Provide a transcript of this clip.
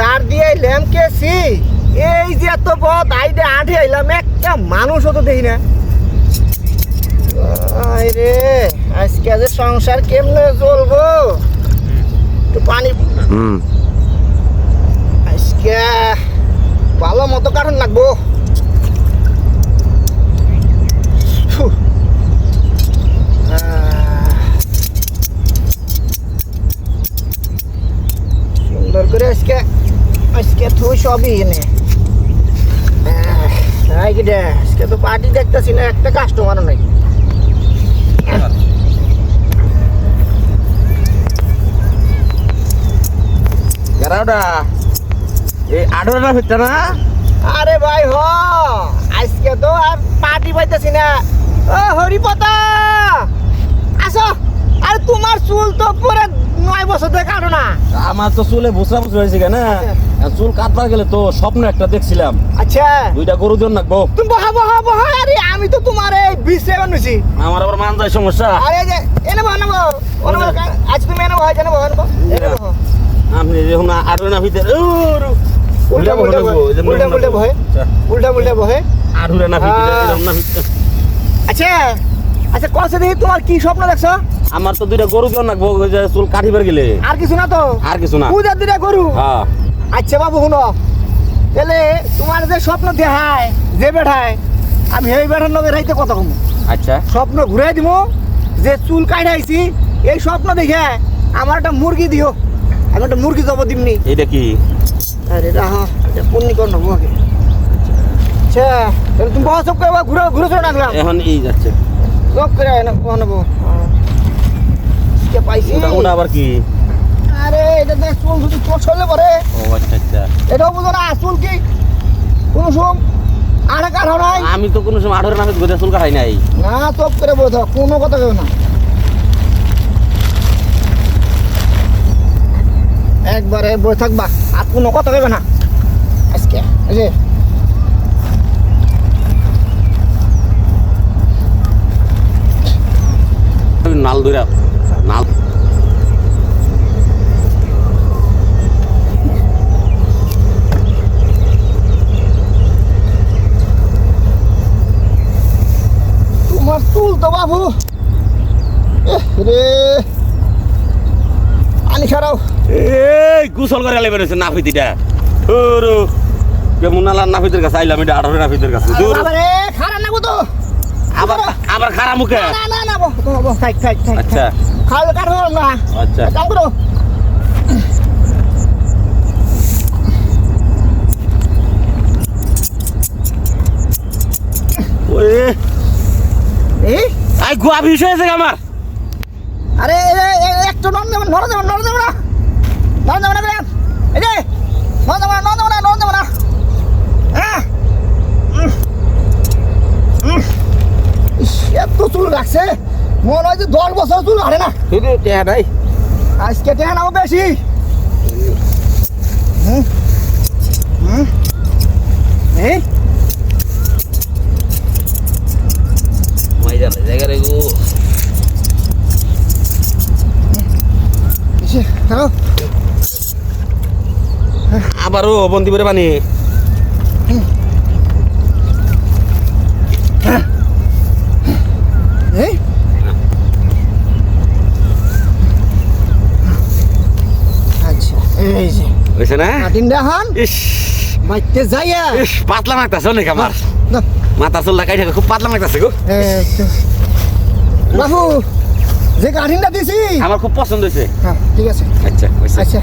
দাঁড় দিয়ে এলাম কেছি এই যে এত পথ আইডে আঠে আইলাম একটা মানুষও তো দেখি না। আয় রে আজকে যে সংসার কেমনে চলবো? একটু পানি আজকে ভালো মতো কারণ লাগবো ফু। আহ। সুন্দর করে আজকে আজকে তুই সবই এনে। নাই কি আজকে তো পার্টি দেখতেছি না একটা কাস্টমারও নাই। এরাওটা এই আঠেরোটা ফিরটা না? আরে ভাই হ আজকে তো আর পার্টি পাইতেছি না। ও হরিপতা! আসো আরে তোমার চুল তো পুরো নয় বছর ধরে কাটো না। আমার তো চুলে বুসরা বুসরা হয়েছে কেন? চুল কাটবার গেলে তো স্বপ্ন একটা দেখছিলাম। আচ্ছা। দুইটা গরু দিন রাখব তুমি বহা বহা বহা আরে আমি তো তোমার এই বানুছি। আমার আবার মান যায় সমস্যা। আরে যে এনে বহা নেব আজ তুমি এনে বহা জানো বহা নেব আপনি যখন আঠেরো না ভিতরে উল্টা উল্টা বহে উল্টা উল্টা বহে উল্টা উল্টা। বহে না হ্যাঁ। না ভিতরে। আচ্ছা। আচ্ছা কসে দেখি তোমার কি স্বপ্ন দেখছ? আমার তো দুইটা গরু ওই যে চুল কাটিবার গেলে। আর কিছু না তো? আর কিছু না। পূজার দিনে গরু? হ্যাঁ। আচ্ছা বাবু শুনো। তাহলে তোমার যে স্বপ্ন দেখায় যে বেঠায় আমি এই বেঠার নগে রাইতে কথা কম। আচ্ছা। স্বপ্ন ঘুরাই দিব যে চুল কাটাইছি এই স্বপ্ন দেখে আমার একটা মুরগি দিও। আমি একটা মুরগি জব দিমনি এইটা কি? আরে রাহ এটা কর নেব আগে। আচ্ছা তাহলে তুমি বসব করে ঘুরে ঘুরে চলে এখন এই যাচ্ছে। সব করে নেব নেব কে পাইছি? ওটা আবার কি? আরে এটা দেখ চুল শুধু চোর ছড়লে পরে। ও আচ্ছা আচ্ছা। এটাও বুঝো না চুল কি? কোনো সম? আরে কারও নাই? আমি তো কোনো সময় আঠেরো না ভিতরে চুল কাটাই নাই। না চপ করে বলে কোনো কথা কেউ না। একবারে বই থাকবা আর কোনো কথা কেবে না। আজকে ওই নাল ধইরা নাল তোমার চুল তো বাবু। রে। পানি ছাড়াও এই গুসল করে লেবে রয়েছে নাফিতিটা। ওরো কেমন নালা নাফিতের কাছে আইলাম এটা আঠারো নাফিতের কাছে। খারাপ নাগো তো। আবার আবার খারাপ মুখে? না না না থাক থাক থাক আচ্ছা। খাওয়া কাটো না। আচ্ছা। কাম করো। এই আই গুয়া বিষ হয়েছে আমার। আরে একটু নন দেবেন নড়ে দেবেন নড়ে দেবেন না। নড়ে দেবেন এই যে নড়ে দেবেন না নড়ে দেবেন না নড়ে দেবেন না আহ! উম! উম! ইস, এত চুল রাখছে মনে হয় যে দশ বছর চুল হারে না। টেহা নাই। আজকে টেন নাও বেশি। হুম? হুম? এই। আবারও বন্দি পানি এই আচ্ছা এই যে। হয়েছে না? কাটিং দেখান ইস। মাইতে যাইয়া। ইস পাতলা মাগতাছে অনেক আমার। না, মাথা চুল লাগাই থাকে খুব পাতলা মাগতাছে গো। বাবু যে কাঠিনটা দিছি। আমার খুব পছন্দ হয়েছে হ্যাঁ ঠিক আছে। আচ্ছা আচ্ছা।